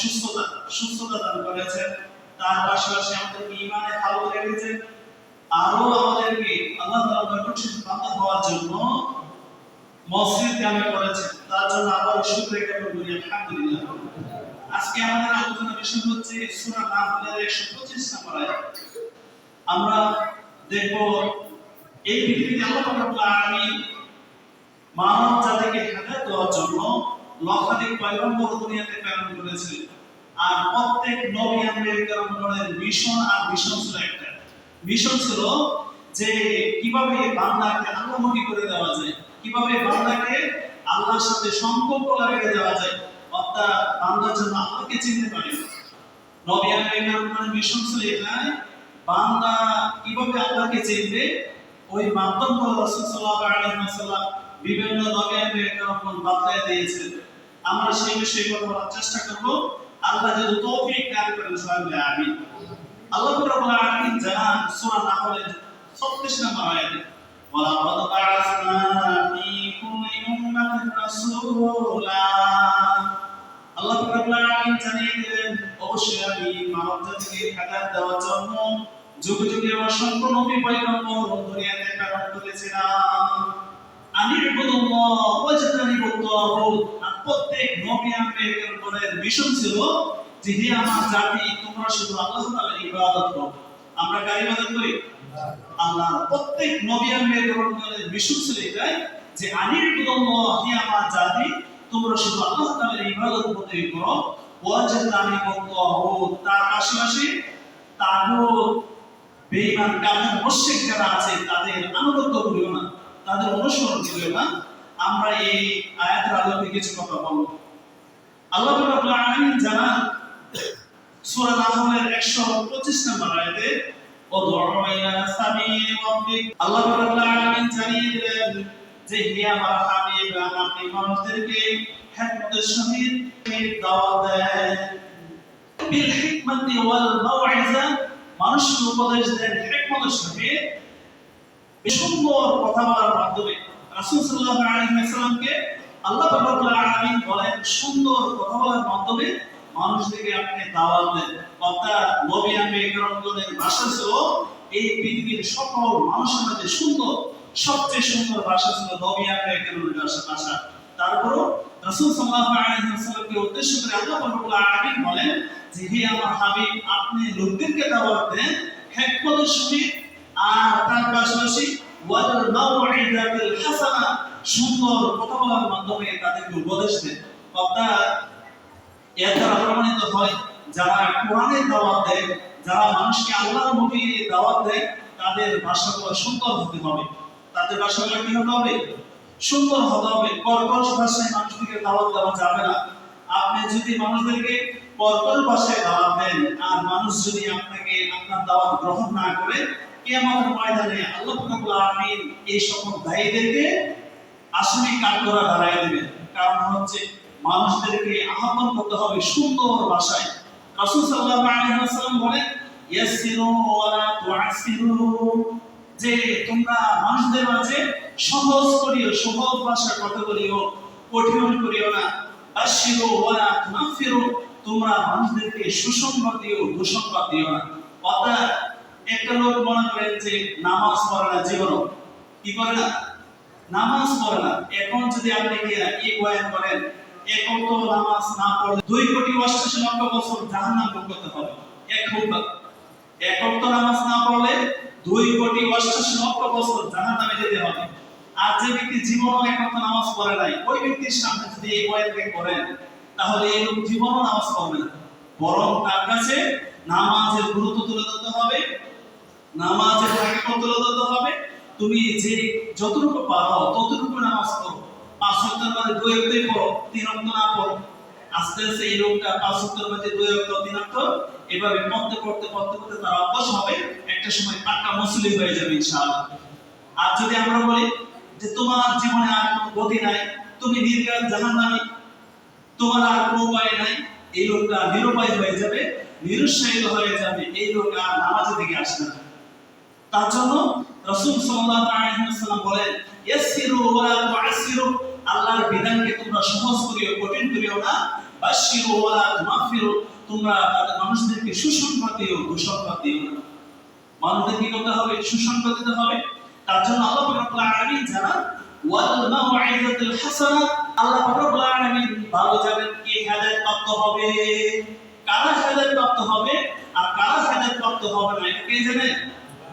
সুস্থতা সুস্থতা দান করেছেন। তার পাশাপাশি আমাদেরকে ইমানে হালত রেখেছেন। আরও আমাদেরকে আল্লাহ তাআলা নৈকট্যের বান্দা হওয়ার জন্য মসজিদ কামে করেছেন। তার জন্য আবার শুকরিয়া জ্ঞাপন করি, আলহামদুলিল্লাহ। আজকে আমাদের আলোচনা বিষয় হচ্ছে সূরা নাহলের 125 নম্বর আমরা দেখব এই পৃথিবীতে আল্লাহ রাব্বুল আলামিন মানব জাতিকে হেদায়েত দেওয়ার জন্য লক্ষাধিক পয়গম্বর দুনিয়াতে প্রেরণ করেছিলেন আর প্রত্যেক নবী আম্বিয়ার মিশন আর মিশন ছিল একটা। মিশন ছিল যে কীভাবে বান্দাকে আল্লাহমুখী করে দেওয়া যায়, কীভাবে বান্দাকে আল্লাহর সাথে সম্পর্ক লাগিয়ে দেওয়া যায়, অর্থাৎ বান্দার জন্য আল্লাহকে চিনতে পারে। নবী আম্বিয়ার মিশন ছিল এটাই, বান্দা কীভাবে আল্লাহকে চিনবে? ওই মাধ্যম হলো রাসূল সাল্লাল্লাহু আলাইহি ওয়াসাল্লাম বিভিন্ন নবী আম্বিয়ার বাতলায় দিয়েছেন আমরা সেই বিষয়ে কথা বলার চেষ্টা করব। আল্লাহ যদি তৌফিক দান করেন, সবাই আমিন। আল্লাহ রাব্বুল আলামিন জানান, সূরা নাহলের 36 নম্বর আয়াতে, ওয়ালাকাদ বা'আসনা ফি কুল্লি উম্মাতিন রাসূলা। আল্লাহ রাব্বুল আলামিন জানিয়ে দিলেন, অবশ্যই আমি মানব জাতিকে হেদায়েত দেওয়ার জন্য যুগে যুগে অসংখ্য নবী পয়গম্বর দুনিয়াতে প্রেরণ করেছিলাম। আমি ইবুদুল্লাহ তাগুত। আর প্রত্যেক নবী আম্বিয়ার মিশন ছিল যে, হে আমার জাতি, তোমরা শুধু আল্লাহ তাআলার ইবাদত করো। আমরা কার ইবাদত করি? আল্লাহ প্রত্যেক নবী আম্বিয়ার মিশন ছিল এটাই যে আমি ইবুদুল্লাহ হে আমার জাতি, তোমরা শুধু আল্লাহ তাআলার ইবাদত করতে করো। ওয়াজতানিবু তাগুত তার পাশাপাশি তাগুত বেঈমান কাফের মুশরিক যারা আছে, তাদের আনুগত্য করিও না, তাদের অনুসরণ করিও না। আমরা এই আয়াতের আলোকে কিছু কথা বলব। আল্লাহ রাব্বুল আলামিন জানান, সূরা নাহলের 125 নম্বর আয়াতে আল্লাহ রাব্বুল আলামিন জানিয়ে দিলেন যে, হে আমার হাবিব আপনি মানুষদেরকে হিকমতের সহিত দাওয়াত দেন। বিল ওয়াল মাউইজা মানুষকে উপদেশ দেন হিকমতের সহিত। সুন্দর কথা বলার মাধ্যমে রাসূল সাল্লাল্লাহু আলাইহি আল্লাহ রাব্বুল আলামিন বলেন, সুন্দর কথা বলার মাধ্যমে মানুষদেরকে আপনি দাওয়াত দেন। অর্থাৎ নবী আম্বিয়াগণের ভাষা ছিল এই পৃথিবীর সকল মানুষের মধ্যে সুন্দর, সবচেয়ে সুন্দর ভাষা ছিল নবী আম্বিয়াগণের ভাষা তারপরও রাসূল সাল্লাল্লাহু আলাইহি ওয়াসাল্লামকে উদ্দেশ্য করে আল্লাহ রাব্বুল আলামিন বলেন যে, হে আমার হাবিব, আপনি লোকদেরকে দাওয়াত দেন হিকমতের সহিত আর তার পাশাপাশি ওয়াল মাউইদাতিল হাসানা, সুন্দর মাধ্যমে তাদেরকে উপদেশ দেন। অর্থাৎ এর দ্বারা প্রমাণিত হয়, যারা কোরআনের দাওয়াত দেয়, যারা মানুষকে আল্লাহর মুখে দাওয়াত দেয়, তাদের ভাষাগুলো সুন্দর হতে হবে। তাদের ভাষাগুলো কি হতে হবে? সুন্দর হতে হবে। কর্কশ ভাষায় মানুষদেরকে দাওয়াত দেওয়া যাবে না। আপনি যদি মানুষদেরকে কর্কশ ভাষায় দাওয়াত দেন, আর মানুষ যদি আপনাকে আপনার দাওয়াত গ্রহণ না করে কিয়ামতের ময়দানে আল্লাহ রাব্বুল এই সকল দায়ীদেরকে আসামি কাঠগড়া দাঁড়ায় দেবেন। কারণ হচ্ছে মানুষদেরকে আহ্বান করতে হবে সুন্দর ভাষায়। রাসূল সাল্লাল্লাহু আলাইহি ওয়াসাল্লাম বলেন, ইয়াসসিরু ওয়া যে তোমরা মানুষদের মাঝে সহজ করিও, সহজ ভাষায় কথা বলিও, কঠিন করিও না। আশিরু ওয়া লা তোমরা মানুষদেরকে সুসংবাদ দিও, দুঃসংবাদ দিও না। অর্থাৎ একটা লোক মনে করেন যে নামাজ পড়ে না জীবন, কি করে না? নামাজ পড়ে না। এখন যদি আপনি গিয়ে এই বয়ান করেন, এখন তো নামাজ না পড়লে দুই কোটি অষ্টাশি লক্ষ বছর জাহান্নাম ভোগ করতে হবে এক হুক্কা এখন তো নামাজ না পড়লে দুই কোটি অষ্টাশি লক্ষ বছর জাহান্নামে যেতে হবে। আর যে ব্যক্তি জীবন এখন তো নামাজ পড়ে নাই, ওই ব্যক্তির সামনে যদি এই বয়ানকে করেন, তাহলে এই লোক জীবনও নামাজ পড়বে না। বরং তার কাছে নামাজের গুরুত্ব তুলে ধরতে হবে। হবে। তুমি যে যতটুকু পারো, ততটুকু নামাজ পাঁচ ওয়াক্ত নামাজ দুই পড়ো, তিন না পড়ো। আস্তে আস্তে এই লোকটা পাঁচ অক্ষর মধ্যে দুই তিন এভাবে পড়তে পড়তে পড়তে পড়তে তারা অভ্যাস হবে। একটা সময় পাক্কা মুসলিম হয়ে যাবে ইনশাআল্লাহ। আর যদি আমরা বলি যে তোমার জীবনে আর কোনো গতি নাই, তুমি নির্গাত জাহান্নামী, তোমার আর কোনো উপায় নাই, এই লোকটা নিরুপায় হয়ে যাবে, নিরুৎসাহিত হয়ে যাবে, এই লোক আর নামাজের দিকে আসবে না। তার জন্য রাসূল সাল্লাল্লাহু আলাইহি ওয়াসাল্লাম বলেন, ইয়াসসিরু ওয়া লা তুআসসিরু আল্লাহর বিধানকে তোমরা সহজ করিও, কঠিন করিও না। বাশশিরু ওয়া লা তুনাফিরু তোমরা তাদের মানুষদেরকে সুসংবাদ দিও দুঃসংবাদ দিও না। মানুষদের কি করতে হবে? সুসংবাদ দিতে হবে। তার জন্য আল্লাহ রব্বুল আলামিন জানান, ওয়াল মাউইযাতুল হাসানাহ আল্লাহ রব্বুল আলামিন ভালো জানেন কে হেদায়েত প্রাপ্ত হবে। কারা হেদায়েত প্রাপ্ত হবে? আর কারা হেদায়েত প্রাপ্ত হবে না কে জানে?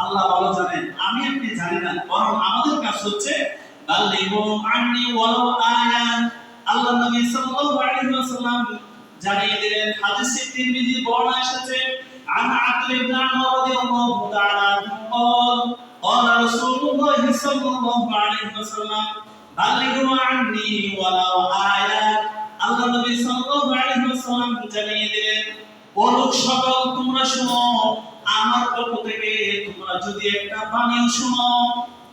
আল্লাহ ভালো জানেন আমি আপনি জানি না বরং আমাদের কাজ হচ্ছে বাল্লিগু আন্নি ওয়ালাউ আয়া আল্লাহ নবী সাল্লাল্লাহু আলাইহি ওয়াসাল্লাম জানিয়ে দিলেন হাদিসে তিরমিজি বর্ণনা এসেছে عن عبد بن عمر رضي الله تعالى عنه قال قال رسول الله صلى الله عليه وسلم بلغوا عني ولو آية আল্লাহ নবী সাল্লাল্লাহু আলাইহি ওয়াসাল্লাম জানিয়ে দিলেন ও লোক সকল তোমরা শুনো আমার পক্ষ থেকে তোমরা যদি একটা বাণীও শুনো,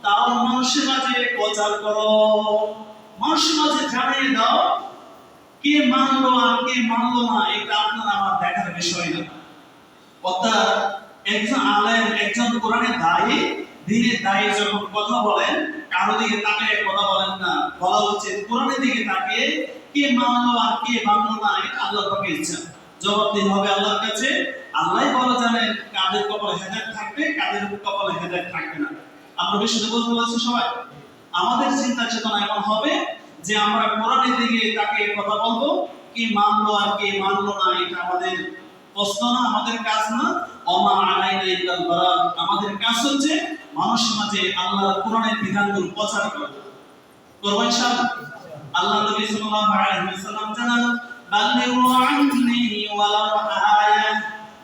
তাও মানুষের মাঝে প্রচার করো। মানুষের মাঝে জানিয়ে দাও, কে মানলো আর কে মানলো না, এটা আপনার আমার দেখার বিষয় না। অর্থাৎ একজন আলেম, একজন কোরআনের দায়ী, দিনের দায়ী যখন কথা বলেন, কারও দিকে তাকিয়ে কথা বলেন না। বলা উচিত কোরআনের দিকে তাকিয়ে কে মানলো আর কে মানলো না, এটা আল্লাহর পাকের ইচ্ছা। জবাব দিতে হবে আল্লাহর কাছে। আল্লাহই ভালো জানেন কাদের কপালে হেদায়েত থাকবে, কাদের কপালে হেদায়েত থাকবে না। আমরা বিষয়টা বুঝতে পারছি সবাই। আমাদের চিন্তা চেতনা এমন হবে যে আমরা কোরআনের দিকে তাকে কথা বলব, কি মানলো আর কে মানলো না, এটা আমাদের প্রশ্ন না, আমাদের কাজ না। অমা আলাইনা ইল্লাল বারাক আমাদের কাজ হচ্ছে মানুষের মাঝে আল্লাহর কোরআনের বিধানগুলো প্রচার করা। করব ইনশাআল্লাহ? আল্লাহ নবী সাল্লাল্লাহু আলাইহি ওয়াসাল্লাম জানান বাল্লিগু আন্নি ওয়ালাউ আয়া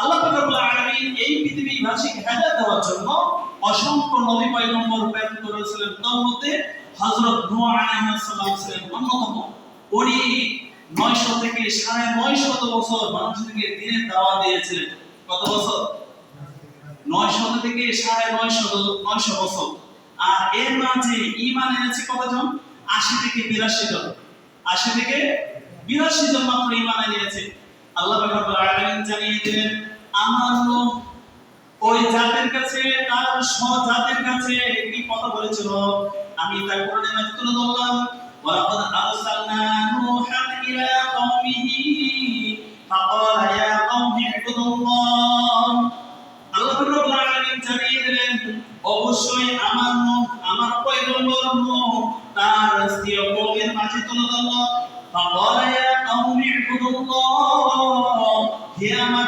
আল্লাহ রব্বুল আলামিন এই পৃথিবীবাসীকে হেদায়েত দেওয়ার জন্য অসংখ্য নবী পয়গম্বর প্রেরণ করেছিলেন। তার মধ্যে হযরত নূহ আলাইহিস সালাম ছিলেন অন্যতম। উনি নয়শো থেকে সাড়ে নয়শত বছর মানুষদেরকে দিনের দাওয়া দিয়েছিলেন। কত বছর? নয়শত থেকে সাড়ে নয়শত, নয়শো বছর। আর এর মাঝে ইমান এনেছে কতজন? আশি থেকে বিরাশি জন। আশি থেকে বিরাশি জন মাত্র ইমান এনেছে। আল্লাহ রাব্বুল আলামিন জানিয়ে দিলেন, আমার ওই জাতির কাছে, তার কাছে কথা বলেছিল। আমি কোরআনে আরসালনা নূহান ইলা কওমিহি ইয়া কওমি ইবুদুল্লাহ। আল্লাহ রাব্বুল আলামিন জানিয়ে দিলেন, অবশ্যই আমার আমার পয়গম্বর তার স্ত্রী কওমের মাঝে তুলে ধরল।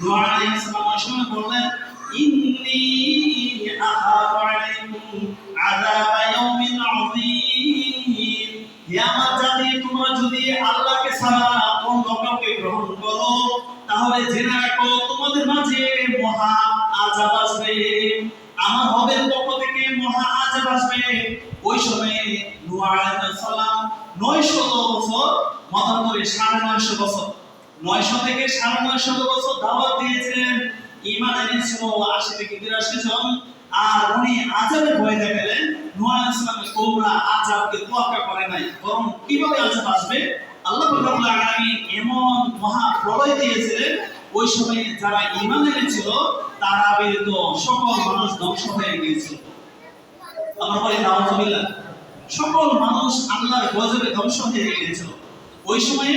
নূহ আলাইহিস সময় বললেন ইন্নী সালাম 900 বছর মতান্তরে 950 বছর 900 থেকে 950 বছর দাওয়াত দিয়েছিলেন ঈমান এনেছিল 80 থেকে 82 জন। আর উনি আযাবের ভয় দেখালেন নূহ আলাইহিস সালামের কওমরা আযাবকে তোয়াক্কা করে নাই। বরং কীভাবে আযাব আসবে? আল্লাহ রাব্বুল আলামিন এমন মহা প্রলয় দিয়েছিলেন, ওই সময়ে যারা ঈমান এনেছিল তারা ব্যতীত সকল মানুষ ধ্বংস হয়ে গিয়েছিল। আমরা বলি নাউজুবিল্লাহ। সকল মানুষ আল্লাহর গজবে ধ্বংস হয়ে গিয়েছিল। ওই সময়ে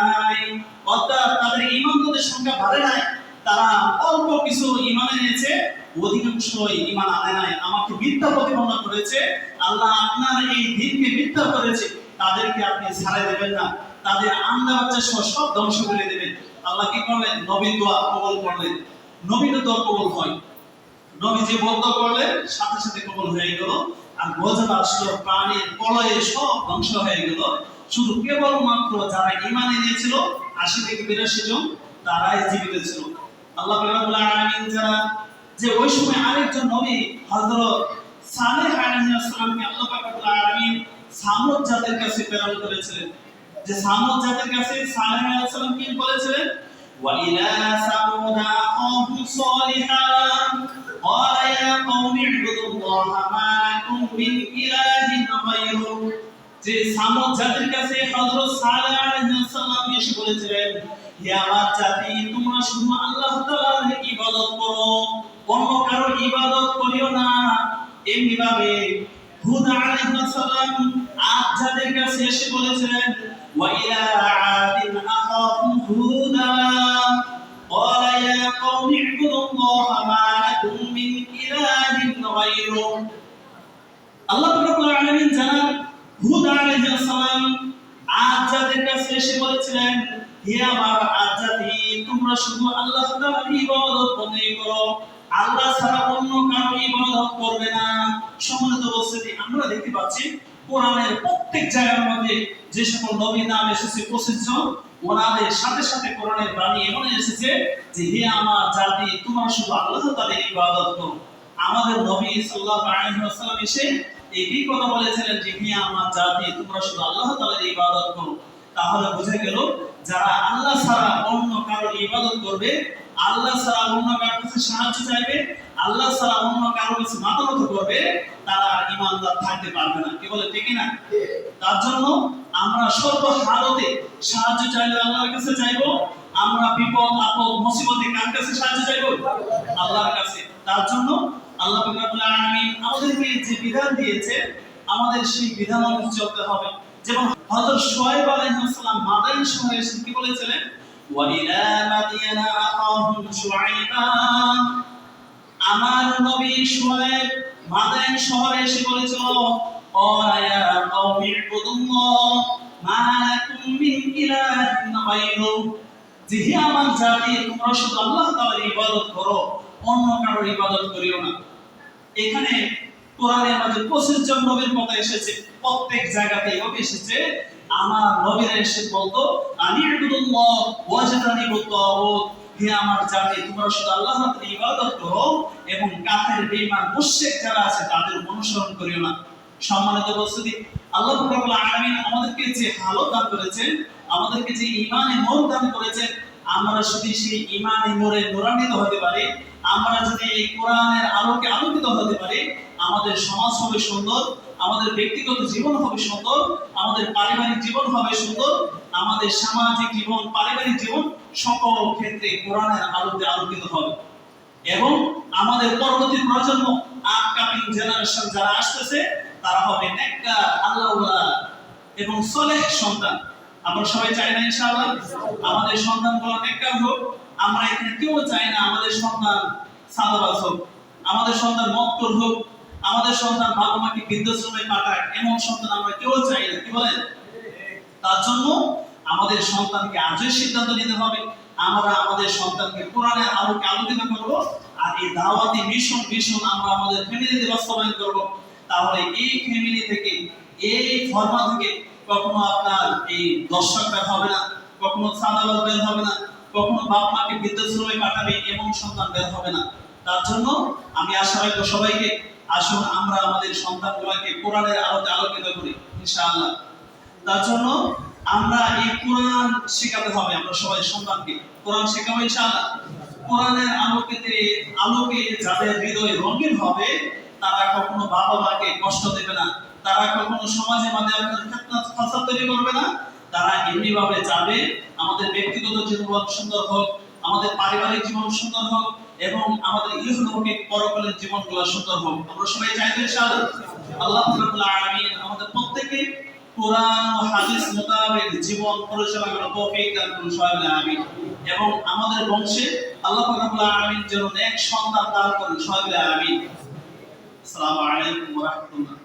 অর্থাৎ তাদের ইমানদের সংখ্যা বাড়ে নাই, তারা অল্প কিছু ইমান এনেছে অধিকাংশ ইমান আনে নাই। আমাকে মিথ্যা প্রতিপন্ন করেছে, আল্লাহ আপনার এই দিনকে মিথ্যা করেছে, তাদেরকে আপনি ছাড়াই দেবেন না। তাদের আন্দা বাচ্চা সহ সব ধ্বংস করে দেবেন। আল্লাহ কি করলেন? নবীন দোয়া কবল করলেন। নবীন দোয়া কবল হয়। নবী যে বন্ধ করলেন, সাথে সাথে কবল হয়ে গেল। আর গজব আসলো, প্রাণীর প্রলয়ে সব ধ্বংস হয়ে গেল। শুধু কেবল মাত্র যারা ইমান এনেছিল আশি থেকে বিরাশি জন তারাই জীবিত ছিল আল্লাহ রাব্বুল আলামিন যারা যে ওই সময় আরেকজন নবী হযরত সালেহ আলাইহিস সালামকে আল্লাহ পাক রাব্বুল আলামিন সামুদ জাতির কাছে প্রেরণ করেছিলেন যে সামুদ জাতির কাছে সালেহ আলাইহিস সালাম কি বলেছিলেন وإلى ثمود أخاهم صالحا قال يا قوم اعبدوا الله ما لكم من إله غيره যে সামদ জাতির কাছে হযরত সালেহ আলাইহিস সালাম এসে বলেছিলেন, হে আমার জাতি, তোমরা শুধু আল্লাহ তাআলার ইবাদত করো, অন্য কারও ইবাদত করিও না। এমনি ভাবে হুদ আলাইহিস সালাম আজ জাতির কাছে এসে বলেছিলেন, ওয়া ইলা তোমরা শুধু আল্লাহ তাআলার ইবাদত বন্দী করো। আল্লাহ ছাড়া অন্য কারও ইবাদত করবে না। সম্মানিত উপস্থিতি, আমরা দেখতে পাচ্ছি কোরআনের প্রত্যেক জায়গার মধ্যে যে সকল নবী নাম এসেছে জন ওনাদের সাথে সাথে কোরআনের বাণী এমন এসেছে যে, হে আমার জাতি, তোমরা শুধু আল্লাহ তাআলার ইবাদত করো। আমাদের নবী সাল্লাল্লাহু আলাইহি ওয়াসাল্লাম এসে এই কথা বলেছিলেন যে, হে আমার জাতি, তোমরা শুধু আল্লাহ তাআলার ইবাদত করো। তাহলে বোঝা গেল যারা আল্লাহ ছাড়া অন্য কারোর ইবাদত করবে আল্লাহ ছাড়া অন্য কারোর কাছে সাহায্য চাইবে আল্লাহ ছাড়া অন্য কারোর কাছে মাথা নত করবে তারা ইমানদার থাকতে পারবে না। কি বলে ঠিক না তার জন্য আমরা সর্ব হালতে সাহায্য চাইলে আল্লাহর কাছে চাইব আমরা বিপদ আপদ মুসিবতে কার কাছে সাহায্য চাইব? আল্লাহর কাছে। তার জন্য আল্লাহ রাব্বুল আলামিন আমাদেরকে যে বিধান দিয়েছে আমাদের সেই বিধান অনুযায়ী চলতে হবে। যেমন হযরত শুআয়ব আলাইহিস সালাম শহরে এসে কি বলেছিলেন? ওয়াইলা মাদিয়ানা আকাহুম শুআইবা আমার নবী শুআয়ব মাদাইন শহরে এসে বলেছিল ক্বালা কওমি ইবুদুল্লাহ, মা মিন ইলাহিন গায়রু। যেহি আমার জাতি, তোমরা শুধু আল্লাহ তাআলার ইবাদত করো, অন্য কারও ইবাদত করিও না। এখানে কোরআনের মাঝে পঁচিশ জন নবীর কথা এসেছে, প্রত্যেক জায়গাতে এভাবে এসেছে। আমার নবীরা এসে বলতো আমি বুতাগুত হে আমার জাতি শুধু আল্লাহ তাআলার ইবাদত করো এবং কাফের যারা আছে, তাদের অনুসরণ করিও না। সম্মানিত আল্লাহ রাব্বুল আলামিন আমাদেরকে যে হালত দান করেছেন, আমাদেরকে যে দান করেছেন, আমরা যদি সেই ঈমানে নূরে নূরান্বিত হতে পারি আমরা যদি এই কোরআনের আলোকে আলোকিত হতে পারি, আমাদের সমাজ হবে সুন্দর, আমাদের ব্যক্তিগত জীবন হবে সুন্দর, আমাদের পারিবারিক জীবন হবে সুন্দর, আমাদের সামাজিক জীবন, পারিবারিক জীবন সকল ক্ষেত্রে কোরআনের আলোতে আলোকিত হবে। এবং আমাদের পরবর্তী প্রজন্ম আপকামিং জেনারেশন যারা আসতেছে, তারা হবে নেককার, আল্লাহওয়ালা এবং সলেহ সন্তান। আমরা সবাই চাই না ইনশাআল্লাহ। আমাদের সন্তানগুলো নেককার হোক, আমরা এখানে কেউ চাই না আমাদের সন্তান সাদাবাজ হোক। আমাদের সন্তান মক্কর হোক, আমাদের সন্তান বাবা মাকে বৃদ্ধাশ্রমে পাঠায় এমন সন্তান আমরা কেউ চাই না, কি বলেন? তার জন্য আমাদের সন্তানকে আজই সিদ্ধান্ত নিতে হবে। আমরা আমাদের সন্তানকে কোরআনের আলোকে আলোকিত করব আর এই দাওয়াতি মিশন মিশন আমরা আমাদের ফ্যামিলিতে বাস্তবায়ন করব। তাহলে এই ফ্যামিলি থেকে, এই ফর্মা থেকে কখনো আপনার এই দর্শক বের হবে না, কখনো সাদাবাজ বের হবে না, কখনো বাপ মাকে বৃদ্ধাশ্রমে পাঠাবে এমন সন্তান বের হবে না। তার জন্য আমি আশা রাখব সবাইকে, আসুন আমরা আমাদের সন্তানগুলোকে কোরআনের আলোতে আলোকিত করি, ইনশাআল্লাহ। তার জন্য আমরা এই কোরআন শেখাতে হবে আমরা সবাই সন্তানকে। কোরআন শেখাবো ইনশাআল্লাহ? কোরআনের আলোকেতে, আলোকে যাদের হৃদয় রঙিন হবে, তারা কখনো বাবা মাকে কষ্ট দেবে না তারা কখনো সমাজে মাঝে ফিতনাত ফাসাদ তৈরি করবে না। তারা এমনি ভাবে যাবে আমাদের ব্যক্তিগত জীবন সুন্দর হোক, আমাদের পারিবারিক জীবন সুন্দর হোক এবং আমাদের ইহলৌকিক পরকালের জীবনগুলো সুন্দর হোক। আমরা সবাই চাইব ইনশাআল্লাহ। আল্লাহ রাব্বুল আলামিন আমাদের প্রত্যেককে কোরআন ও হাদিস মোতাবেক জীবন পরিচালনা করার তৌফিক দান করুন সবাই আমিন। এবং আমাদের বংশে আল্লাহ রাব্বুল আলামিন যেন নেক সন্তান দান করেন সবাই আমিন। আসসালামু আলাইকুম ওয়া রাহমাতুল্লাহ।